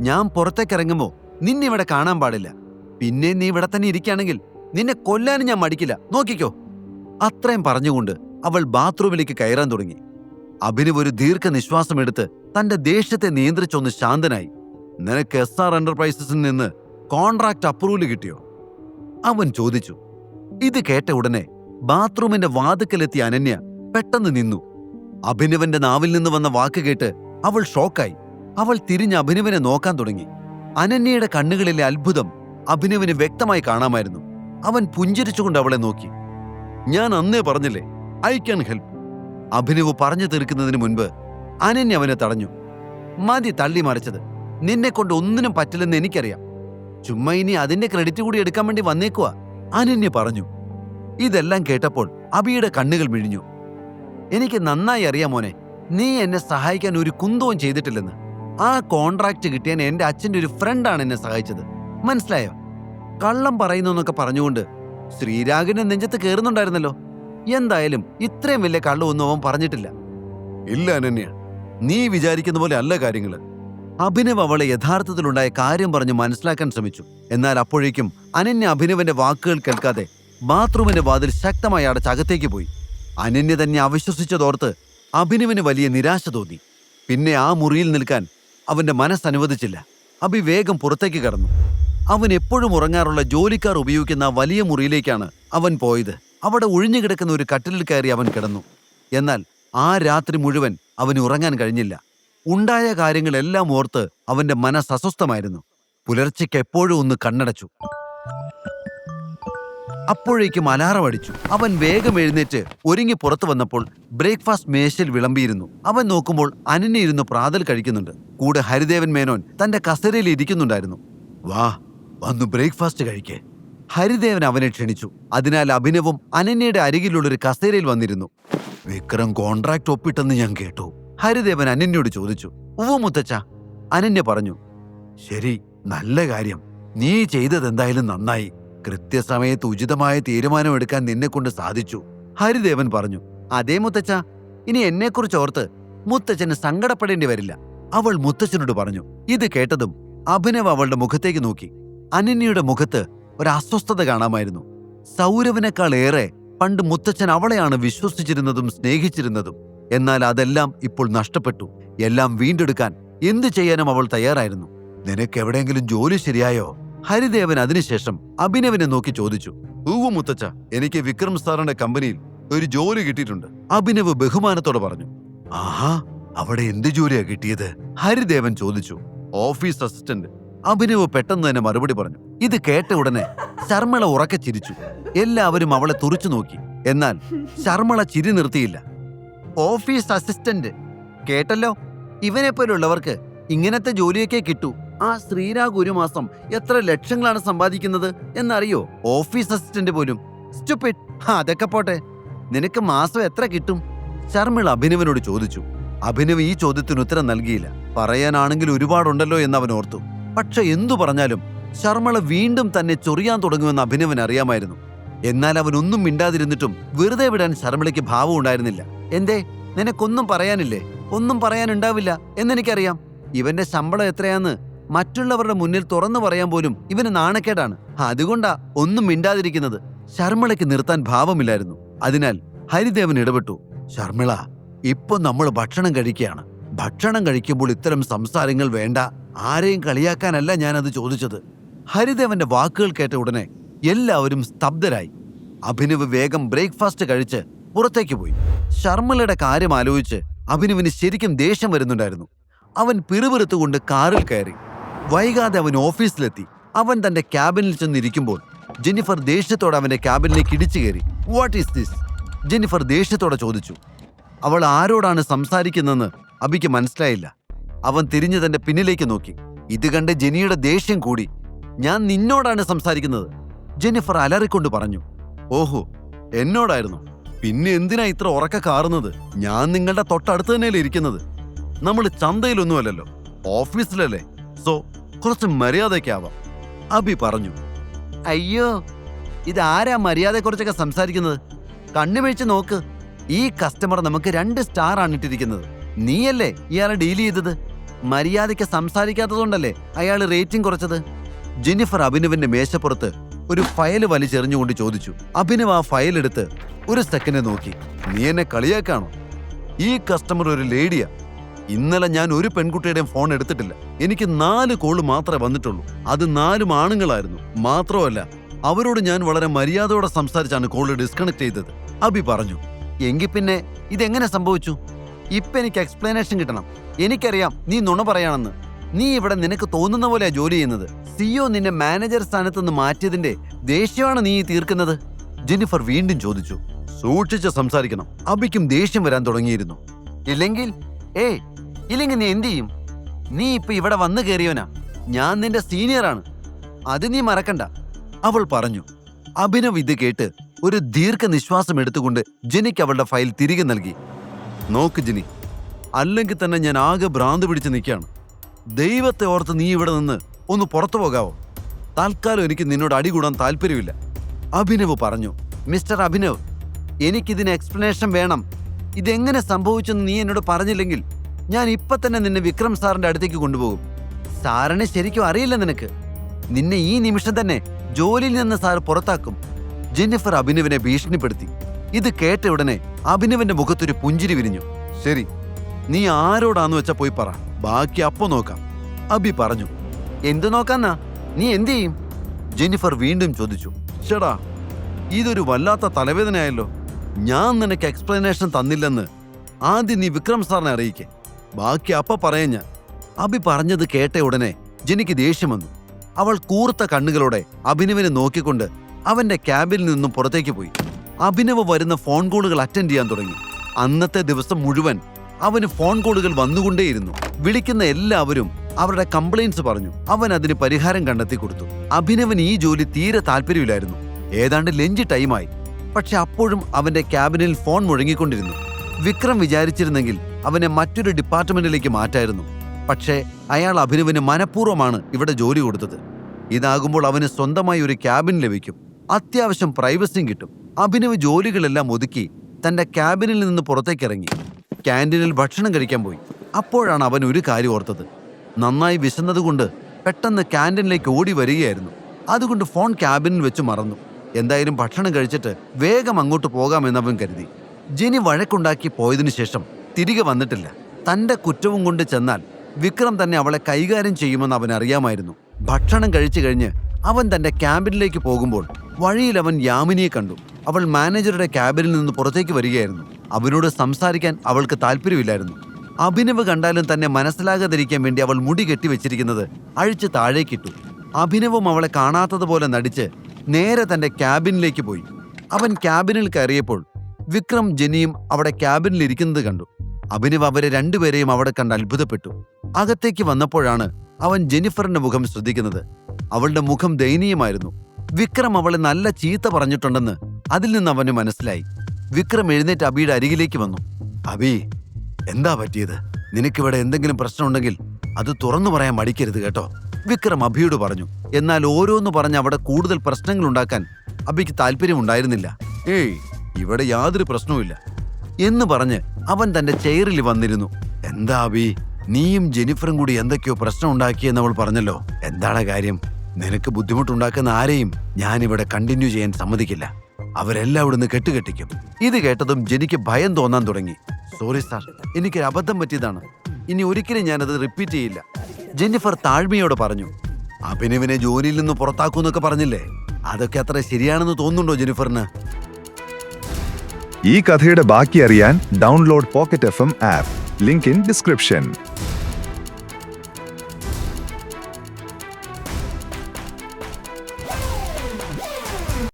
ഞാൻ പുറത്തേക്കിറങ്ങുമ്പോ നിന്നെ ഇവിടെ കാണാൻ പാടില്ല. പിന്നെ നീ ഇവിടെ തന്നെ ഇരിക്കുകയാണെങ്കിൽ നിന്നെ കൊല്ലാനും ഞാൻ മടിക്കില്ല. നോക്കിക്കോ. അത്രയും പറഞ്ഞുകൊണ്ട് അവൾ ബാത്റൂമിലേക്ക് കയറാൻ തുടങ്ങി. അഭിനവ് ഒരു ദീർഘനിശ്വാസം എടുത്ത് തന്റെ ദേഷ്യത്തെ നിയന്ത്രിച്ചൊന്ന് ശാന്തനായി. നിനക്ക് എസ് ആർ എന്റർപ്രൈസസിൽ നിന്ന് കോൺട്രാക്ട് അപ്രൂവൽ കിട്ടിയോ? അവൻ ചോദിച്ചു. ഇത് കേട്ട ഉടനെ ബാത്റൂമിന്റെ വാതുക്കലെത്തിയ അനന്യ പെട്ടെന്ന് നിന്നു. അഭിനവന്റെ നാവിൽ നിന്ന് വന്ന വാക്ക് കേട്ട് അവൾ ഷോക്കായി. അവൾ തിരിഞ്ഞ് അഭിനവനെ നോക്കാൻ തുടങ്ങി. അനന്യയുടെ കണ്ണുകളിലെ അത്ഭുതം അഭിനവിന് വ്യക്തമായി കാണാമായിരുന്നു. അവൻ പുഞ്ചിരിച്ചുകൊണ്ട് അവളെ നോക്കി. ഞാൻ അന്നേ പറഞ്ഞില്ലേ ഐ ക്യാൻ ഹെൽപ്പ്. അഭിനവ് പറഞ്ഞു തീർക്കുന്നതിന് മുൻപ് അനന്യ അവനെ തടഞ്ഞു. മതി തള്ളി മറിച്ചത്. നിന്നെ കൊണ്ട് ഒന്നിനും പറ്റില്ലെന്ന് എനിക്കറിയാം. ചുമ്മാ ഇനി അതിന്റെ ക്രെഡിറ്റ് കൂടി എടുക്കാൻ വേണ്ടി വന്നേക്കുവാ അനന്യ പറഞ്ഞു. ഇതെല്ലാം കേട്ടപ്പോൾ അബിയുടെ കണ്ണുകൾ മിഴിഞ്ഞു. എനിക്ക് നന്നായി അറിയാം മോനെ നീ എന്നെ സഹായിക്കാൻ ഒരു കുന്തവും ചെയ്തിട്ടില്ലെന്ന്. ആ കോൺട്രാക്ട് കിട്ടിയാൻ എന്റെ അച്ഛന്റെ ഒരു ഫ്രണ്ടാണ് എന്നെ സഹായിച്ചത്. മനസ്സിലായോ? കള്ളം പറയുന്നു എന്നൊക്കെ പറഞ്ഞുകൊണ്ട് ശ്രീരാഗിന് നെഞ്ചത്ത് കയറുന്നുണ്ടായിരുന്നല്ലോ എന്തായാലും ഇത്രയും വലിയ കള്ളമൊന്നും അവൻ പറഞ്ഞിട്ടില്ല. ഇല്ല അനന്യ നീ വിചാരിക്കുന്ന പോലെ അല്ല കാര്യങ്ങൾ. അഭിനവ് അവളെ യഥാർത്ഥത്തിലുണ്ടായ കാര്യം പറഞ്ഞ് മനസ്സിലാക്കാൻ ശ്രമിച്ചു. എന്നാൽ അപ്പോഴേക്കും അനന്യ അഭിനവന്റെ വാക്കുകൾ കേൾക്കാതെ ബാത്റൂമിന്റെ വാതിൽ ശക്തമായി അടച്ച് അകത്തേക്ക് പോയി. അനന്യ തന്നെ അവിശ്വസിച്ചതോർത്ത് അഭിനവിന് വലിയ നിരാശ തോന്നി. പിന്നെ ആ മുറിയിൽ നിൽക്കാൻ അവന്റെ മനസ്സനുവദിച്ചില്ല അഭി വേഗം പുറത്തേക്ക് കടന്നു. അവൻ എപ്പോഴും ഉറങ്ങാറുള്ള ജോലിക്കാർ ഉപയോഗിക്കുന്ന വലിയ മുറിയിലേക്കാണ് അവൻ പോയത്. അവിടെ ഒഴിഞ്ഞുകിടക്കുന്ന ഒരു കട്ടിലിൽ കയറി അവൻ കിടന്നു. എന്നാൽ ആ രാത്രി മുഴുവൻ അവന് ഉറങ്ങാൻ കഴിഞ്ഞില്ല. ഉണ്ടായ കാര്യങ്ങളെല്ലാം ഓർത്ത് അവന്റെ മനസ്സ് അസ്വസ്ഥമായിരുന്നു. പുലർച്ചയ്ക്ക് എപ്പോഴും ഒന്ന് കണ്ണടച്ചു. അപ്പോഴേക്കും അലാറം അടിച്ചു. അവൻ വേഗം എഴുന്നേറ്റ് ഒരുങ്ങി പുറത്തു വന്നപ്പോൾ ബ്രേക്ക്ഫാസ്റ്റ് മേശയിൽ വിളമ്പിയിരുന്നു. അവൻ നോക്കുമ്പോൾ അനന്യ ഇരുന്ന് പ്രാതൽ കഴിക്കുന്നുണ്ട്. കൂടെ ഹരിദേവൻ മേനോൻ തന്റെ കസേരയിൽ ഇരിക്കുന്നുണ്ടായിരുന്നു. വാ വന്നു ബ്രേക്ക്ഫാസ്റ്റ് കഴിക്കേ. ഹരിദേവൻ അവനെ ക്ഷണിച്ചു. അതിനാൽ അഭിനവും അനന്യയുടെ അരികിലുള്ള ഒരു കസേരയിൽ വന്നിരുന്നു. വിക്രം കോൺട്രാക്ട് ഒപ്പിട്ടെന്ന് ഞാൻ കേട്ടു. ഹരിദേവൻ അനന്യോട് ചോദിച്ചു. ഉവ്വ മുത്തച്ച അനന്യ പറഞ്ഞു. ശരി നല്ല കാര്യം. നീ ചെയ്തത് എന്തായാലും നന്നായി. കൃത്യസമയത്ത് ഉചിതമായ തീരുമാനമെടുക്കാൻ നിന്നെ കൊണ്ട് സാധിച്ചു. ഹരിദേവൻ പറഞ്ഞു അതേ മുത്തച്ഛ ഇനി എന്നെക്കുറിച്ച് ഓർത്ത് മുത്തച്ഛന് സങ്കടപ്പെടേണ്ടി വരില്ല. അവൾ മുത്തച്ഛനോട് പറഞ്ഞു ഇത് കേട്ടതും അഭിനവ് അവളുടെ മുഖത്തേക്ക് നോക്കി. അനന്യയുടെ മുഖത്ത് ഒരു അസ്വസ്ഥത കാണാമായിരുന്നു. സൗരവിനേക്കാൾ ഏറെ പണ്ട് മുത്തച്ഛൻ അവളെയാണ് വിശ്വസിച്ചിരുന്നതും സ്നേഹിച്ചിരുന്നതും. എന്നാൽ അതെല്ലാം ഇപ്പോൾ നഷ്ടപ്പെട്ടു. എല്ലാം വീണ്ടെടുക്കാൻ എന്തു ചെയ്യാനും അവൾ തയ്യാറായിരുന്നു. നിനക്ക് എവിടെയെങ്കിലും ജോലി ശരിയായോ? ഹരിദേവൻ അതിനുശേഷം അഭിനവിനെ നോക്കി ചോദിച്ചു ഊവു മുത്തച്ച എനിക്ക് വിക്രം സാറിന്റെ കമ്പനിയിൽ ഒരു ജോലി കിട്ടിയിട്ടുണ്ട്. അഭിനവ് ബഹുമാനത്തോടെ പറഞ്ഞു ആഹാ അവിടെ എന്ത് ജോലിയാ കിട്ടിയത്? ഹരിദേവൻ ചോദിച്ചു ഓഫീസ് അസിസ്റ്റന്റ്. അഭിനവ് പെട്ടെന്ന് തന്നെ മറുപടി പറഞ്ഞു ഇത് കേട്ട ഉടനെ ശർമ്മള ഉറക്കെ ചിരിച്ചു. എല്ലാവരും അവളെ തുറച്ചു നോക്കി. എന്നാൽ ശർമ്മള ചിരി നിർത്തിയില്ല. Office assistant? കേട്ടല്ലോ. ഇവനെപ്പോലുള്ളവർക്ക് ഇങ്ങനത്തെ ജോലിയൊക്കെ കിട്ടൂ. ആ സ്ത്രീരാഗ് ഒരു മാസം എത്ര ലക്ഷങ്ങളാണ് സമ്പാദിക്കുന്നത് എന്നറിയോ? ഓഫീസ് അസിസ്റ്റന്റ് പോലും. സ്റ്റുപ്പിഡ് അതൊക്കെ പോട്ടെ. നിനക്ക് മാസം എത്ര കിട്ടും? ശർമ്മിള അഭിനവനോട് ചോദിച്ചു. അഭിനവ് ഈ ചോദ്യത്തിന് ഉത്തരം നൽകിയില്ല. പറയാനാണെങ്കിൽ ഒരുപാടുണ്ടല്ലോ എന്ന് അവൻ ഓർത്തു. പക്ഷെ എന്തു പറഞ്ഞാലും ശർമ്മള വീണ്ടും തന്നെ ചൊറിയാൻ തുടങ്ങുമെന്ന് അഭിനവൻ അറിയാമായിരുന്നു. എന്നാൽ അവൻ ഒന്നും മിണ്ടാതിരുന്നിട്ടും വെറുതെ വിടാൻ ശർമ്മിളയ്ക്ക് ഭാവം ഉണ്ടായിരുന്നില്ല. എന്തേ? നിനക്കൊന്നും പറയാനില്ലേ? ഒന്നും പറയാനുണ്ടാവില്ല എന്നെനിക്കറിയാം. ഇവന്റെ ശമ്പളം എത്രയാന്ന് മറ്റുള്ളവരുടെ മുന്നിൽ തുറന്നു പറയാൻ പോലും ഇവന് നാണക്കേടാണ്. അതുകൊണ്ടാ ഒന്നും മിണ്ടാതിരിക്കുന്നത്. ശർമ്മിളയ്ക്ക് നിർത്താൻ ഭാവമില്ലായിരുന്നു. അതിനാൽ ഹരിദേവൻ ഇടപെട്ടു. ശർമ്മിള ഇപ്പൊ നമ്മൾ ഭക്ഷണം കഴിക്കുകയാണ്. ഭക്ഷണം കഴിക്കുമ്പോൾ ഇത്തരം സംസാരങ്ങൾ വേണ്ട. ആരെയും കളിയാക്കാനല്ല ഞാനത് ചോദിച്ചത്. ഹരിദേവന്റെ വാക്കുകൾ കേട്ട ഉടനെ എല്ലാവരും സ്തബ്ധരായി. അഭിനവ് വേഗം ബ്രേക്ക്ഫാസ്റ്റ് കഴിച്ച് പുറത്തേക്ക് പോയി. ശർമ്മലയുടെ കാര്യം ആലോചിച്ച് അഭിനവിന് ശരിക്കും ദേഷ്യം വരുന്നുണ്ടായിരുന്നു. അവൻ പിറുപിറുത്തുകൊണ്ട് കാറിൽ കയറി. വൈകാതെ അവൻ ഓഫീസിലെത്തി. അവൻ തന്റെ ക്യാബിനിൽ ചെന്നിരിക്കുമ്പോൾ ജെന്നിഫർ ദേഷ്യത്തോടെ അവന്റെ ക്യാബിനിലേക്ക് ഇടിച്ചു കയറി. വാട്ട് ഈസ് ദിസ് ജെന്നിഫർ ദേഷ്യത്തോടെ ചോദിച്ചു. അവൾ ആരോടാണ് സംസാരിക്കുന്നതെന്ന് അബിക്ക് മനസ്സിലായില്ല. അവൻ തിരിഞ്ഞു തന്റെ പിന്നിലേക്ക് നോക്കി. ഇത് കണ്ട് ജെനിയുടെ ദേഷ്യം കൂടി. ഞാൻ നിന്നോടാണ് സംസാരിക്കുന്നത്. ജെന്നിഫർ അലറിക്കൊണ്ട് പറഞ്ഞു. ഓഹോ എന്നോടായിരുന്നു. പിന്നെ എന്തിനാ ഇത്ര ഉറക്ക കാറുന്നത്? ഞാൻ നിങ്ങളുടെ തൊട്ടടുത്ത് തന്നെയല്ലേ ഇരിക്കുന്നത്. നമ്മൾ ചന്തയിലൊന്നുമല്ലല്ലോ. ഓഫീസിലല്ലേ. സോ കുറച്ച് മര്യാദയ്ക്കാവാം. അബി പറഞ്ഞു. അയ്യോ ഇതാരാ മര്യാദയെക്കുറിച്ചൊക്കെ സംസാരിക്കുന്നത്? കണ്ണുമിഴിച്ച് നോക്ക്. ഈ കസ്റ്റമർ നമുക്ക് രണ്ട് സ്റ്റാർ ആണ് ഇട്ടിരിക്കുന്നത്. നീയല്ലേ ഇയാളെ ഡീൽ ചെയ്തത്? മര്യാദയ്ക്ക് സംസാരിക്കാത്തതുകൊണ്ടല്ലേ അയാൾ റേറ്റിംഗ് കുറച്ചത്? ജെന്നിഫർ അഭിനവിന്റെ മേശപ്പുറത്ത് ഒരു ഫയൽ വലിച്ചെറിഞ്ഞുകൊണ്ട് ചോദിച്ചു. അഭിനവ് ആ ഫയൽ എടുത്ത് ഒരു സെക്കൻഡ് നോക്കി. നീ എന്നെ കളിയാക്കാണോ? ഈ കസ്റ്റമർ ഒരു ലേഡിയാ ഇന്നലെ ഞാൻ ഒരു പെൺകുട്ടിയുടെയും ഫോൺ എടുത്തിട്ടില്ല. എനിക്ക് നാല് കോൾ മാത്രമേ വന്നിട്ടുള്ളൂ. അത് നാലും ആണുങ്ങളായിരുന്നു. മാത്രമല്ല അവരോട് ഞാൻ വളരെ മര്യാദയോടെ സംസാരിച്ചാണ് കോൾ ഡിസ്കണക്ട് ചെയ്തത്. അബി പറഞ്ഞു എങ്കിൽ പിന്നെ ഇതെങ്ങനെ സംഭവിച്ചു? ഇപ്പൊ എനിക്ക് എക്സ്പ്ലനേഷൻ കിട്ടണം. എനിക്കറിയാം നീ നുണ പറയാണെന്ന്. നീ ഇവിടെ നിനക്ക് തോന്നുന്ന പോലെയാ ജോലി ചെയ്യുന്നത്. സിഒ നിന്നെ മാനേജർ സ്ഥാനത്ത് നിന്ന് മാറ്റിയതിന്റെ ദേഷ്യമാണ് നീ തീർക്കുന്നത്? ജെന്നിഫർ വീണ്ടും ചോദിച്ചു സൂക്ഷിച്ച് സംസാരിക്കണം. അബിക്കും ദേഷ്യം വരാൻ തുടങ്ങിയിരുന്നു. ഇല്ലെങ്കിൽ ഏ ഇല്ലെങ്കിൽ നീ എന്ത് ചെയ്യും? നീ ഇപ്പൊ ഇവിടെ വന്നു കയറിയവനാ ഞാൻ നിന്റെ സീനിയറാണ്. അത് നീ മറക്കണ്ട. അവൾ പറഞ്ഞു. അഭിനവ് ഇത് കേട്ട് ഒരു ദീർഘനിശ്വാസം എടുത്തുകൊണ്ട് ജെനിക്ക് അവളുടെ ഫയൽ തിരികെ നൽകി. നോക്ക് ജിനി അല്ലെങ്കിൽ തന്നെ ഞാൻ ആകെ ഭ്രാന്ത് പിടിച്ച് നിൽക്കുകയാണ്. ദൈവത്തെ ഓർത്ത് നീ ഇവിടെ നിന്ന് ഒന്ന് പുറത്തു പോകാവോ? തൽക്കാലം എനിക്ക് നിന്നോട് അടികൂടാൻ താല്പര്യമില്ല. അഭിനവ് പറഞ്ഞു മിസ്റ്റർ അഭിനവ് എനിക്കിതിന് എക്സ്പ്ലനേഷൻ വേണം. ഇതെങ്ങനെ സംഭവിച്ചെന്ന് നീ എന്നോട് പറഞ്ഞില്ലെങ്കിൽ ഞാൻ ഇപ്പൊ തന്നെ നിന്നെ വിക്രം സാറിന്റെ അടുത്തേക്ക് കൊണ്ടുപോകും. സാറിനെ ശരിക്കും അറിയില്ല നിനക്ക്. നിന്നെ ഈ നിമിഷം തന്നെ ജോലിയിൽ നിന്ന് സാർ പുറത്താക്കും. ജെന്നിഫർ അഭിനവിനെ ഭീഷണിപ്പെടുത്തി. ഇത് കേട്ട ഉടനെ അഭിനവന്റെ മുഖത്തൊരു പുഞ്ചിരി വിരിഞ്ഞു. ശരി നീ ആരോടാന്ന് വെച്ചാ പോയി പറ. ബാക്കി അപ്പൊ നോക്കാം. അബി പറഞ്ഞു. എന്തു നോക്കാന്നാ? നീ എന്തു ചെയ്യും? ജെന്നിഫർ വീണ്ടും ചോദിച്ചു. ചേടാ ഇതൊരു വല്ലാത്ത തലവേദനയായല്ലോ. ഞാൻ നിനക്ക് എക്സ്പ്ലനേഷൻ തന്നില്ലെന്ന് ആദ്യം നീ വിക്രം സാറിനെ അറിയിക്കേ. ബാക്കി അപ്പ പറയാൻ ഞാൻ. അബി പറഞ്ഞത് കേട്ട ഉടനെ ജെനിക്ക് ദേഷ്യം വന്നു. അവൾ കൂർത്ത കണ്ണുകളോടെ അഭിനവിനെ നോക്കിക്കൊണ്ട് അവന്റെ ക്യാബിൽ നിന്നും പുറത്തേക്ക് പോയി. അഭിനവ് വരുന്ന ഫോൺ കോളുകൾ അറ്റൻഡ് ചെയ്യാൻ തുടങ്ങി. അന്നത്തെ ദിവസം മുഴുവൻ അവന് ഫോൺ കോളുകൾ വന്നുകൊണ്ടേയിരുന്നു. വിളിക്കുന്ന എല്ലാവരും അവരുടെ കംപ്ലൈൻസ് പറഞ്ഞു. അവൻ അതിന് പരിഹാരം കണ്ടെത്തി കൊടുത്തു. അഭിനവൻ ഈ ജോലി തീരെ താല്പര്യമില്ലായിരുന്നു. ഏതാണ്ട് ലഞ്ച് ടൈമായി പക്ഷെ അപ്പോഴും അവന്റെ ക്യാബിനിൽ ഫോൺ മുഴങ്ങിക്കൊണ്ടിരുന്നു. വിക്രം വിചാരിച്ചിരുന്നെങ്കിൽ അവനെ മറ്റൊരു ഡിപ്പാർട്ട്മെന്റിലേക്ക് മാറ്റായിരുന്നു. പക്ഷേ അയാൾ അഭിനവിന് മനഃപൂർവമാണ് ഇവിടെ ജോലി കൊടുത്തത്. ഇതാകുമ്പോൾ അവന് സ്വന്തമായി ഒരു ക്യാബിൻ ലഭിക്കും. അത്യാവശ്യം പ്രൈവസിയും കിട്ടും. അഭിനവ് ജോലികളെല്ലാം ഒതുക്കി തന്റെ ക്യാബിനിൽ നിന്ന് പുറത്തേക്കിറങ്ങി. ക്യാന്റീനിൽ ഭക്ഷണം കഴിക്കാൻ പോയി. അപ്പോഴാണ് അവൻ ഒരു കാര്യം ഓർത്തത്. നന്നായി വിശന്നതുകൊണ്ട് പെട്ടെന്ന് ക്യാന്റീനിലേക്ക് ഓടി വരികയായിരുന്നു. അതുകൊണ്ട് ഫോൺ ക്യാബിനിൽ വെച്ച് മറന്നു. എന്തായാലും ഭക്ഷണം കഴിച്ചിട്ട് വേഗം അങ്ങോട്ട് പോകാമെന്ന് അവൻ കരുതി. ജിനി വഴക്കുണ്ടാക്കി പോയതിനു ശേഷം തിരികെ വന്നിട്ടില്ല. തന്റെ കുറ്റവും കൊണ്ട് ചെന്നാൽ വിക്രം തന്നെ അവളെ കൈകാര്യം ചെയ്യുമെന്ന് അവൻ അറിയാമായിരുന്നു. ഭക്ഷണം കഴിച്ചു കഴിഞ്ഞ് അവൻ തന്റെ ക്യാബിനിലേക്ക് പോകുമ്പോൾ വഴിയിൽ അവൻ യാമിനിയെ കണ്ടു. അവൾ മാനേജറുടെ ക്യാബിനിൽ നിന്ന് പുറത്തേക്ക് വരികയായിരുന്നു. അവനോട് സംസാരിക്കാൻ അവൾക്ക് താല്പര്യമില്ലായിരുന്നു അഭിനവ് കണ്ടാലും തന്നെ മനസ്സിലാകാതിരിക്കാൻ വേണ്ടി അവൾ മുടി കെട്ടി കെട്ടിവെച്ചിരിക്കുന്നത് അഴിച്ച് താഴേക്കിട്ടു. അഭിനവും അവളെ കാണാത്തതുപോലെ നടിച്ച് നേരെ തന്റെ ക്യാബിനിലേക്ക് പോയി. അവൻ ക്യാബിനിൽ കയറിയപ്പോൾ വിക്രം ജെനിയും അവിടെ ക്യാബിനിൽ ഇരിക്കുന്നത് കണ്ടു. അഭിനവ് അവരെ രണ്ടുപേരെയും അവിടെ കണ്ട് അത്ഭുതപ്പെട്ടു. അകത്തേക്ക് വന്നപ്പോഴാണ് അവൻ ജെനിഫറിന്റെ മുഖം ശ്രദ്ധിക്കുന്നത്. അവളുടെ മുഖം ദയനീയമായിരുന്നു. വിക്രം അവളെ നല്ല ചീത്ത പറഞ്ഞിട്ടുണ്ടെന്ന് അതിൽ നിന്ന് അവന് മനസ്സിലായി. വിക്രം എഴുന്നേറ്റ് അബിയുടെ അരികിലേക്ക് വന്നു. അബി എന്താ പറ്റിയത്? നിനക്കിവിടെ എന്തെങ്കിലും പ്രശ്നമുണ്ടെങ്കിൽ അത് തുറന്നു പറയാൻ മടിക്കരുത് കേട്ടോ വിക്രം അഭിയോട് പറഞ്ഞു. എന്നാൽ ഓരോന്ന് പറഞ്ഞ് അവിടെ കൂടുതൽ പ്രശ്നങ്ങൾ ഉണ്ടാക്കാൻ അബിക്ക് താല്പര്യമുണ്ടായിരുന്നില്ല. ഏയ് ഇവിടെ യാതൊരു പ്രശ്നവുമില്ല എന്ന് പറഞ്ഞ് അവൻ തന്റെ ചെയറിൽ വന്നിരുന്നു. എന്താ അബി? നീയും ജെനിഫറും കൂടി എന്തൊക്കെയോ പ്രശ്നം ഉണ്ടാക്കിയെന്ന് അവൾ പറഞ്ഞല്ലോ. എന്താണ് കാര്യം? നിനക്ക് ബുദ്ധിമുട്ടുണ്ടാക്കുന്ന ആരെയും ഞാനിവിടെ കണ്ടിന്യൂ ചെയ്യാൻ സമ്മതിക്കില്ല. അവരെല്ലാം ഇവിടുന്ന് കെട്ടുകെട്ടിക്കും. ഇത് കേട്ടതും ജെനിക്ക് ഭയം തോന്നാൻ തുടങ്ങി. സോറി സാർ എനിക്കൊരു അബദ്ധം പറ്റിയതാണ്. ഇനി ഒരിക്കലും ഞാനത് റിപ്പീറ്റ് ചെയ്യില്ല. ജെന്നിഫർ താഴ്മയോട് പറഞ്ഞു. അഭിനവിനെ ജോലിയിൽ നിന്ന് പുറത്താക്കൂന്നൊക്കെ പറഞ്ഞില്ലേ? അതൊക്കെ അത്ര ശരിയാണെന്ന് തോന്നുന്നുണ്ടോ ജെനിഫറിന് ഈ കഥയുടെ ബാക്കി അറിയാൻ download pocket F app. Link in description.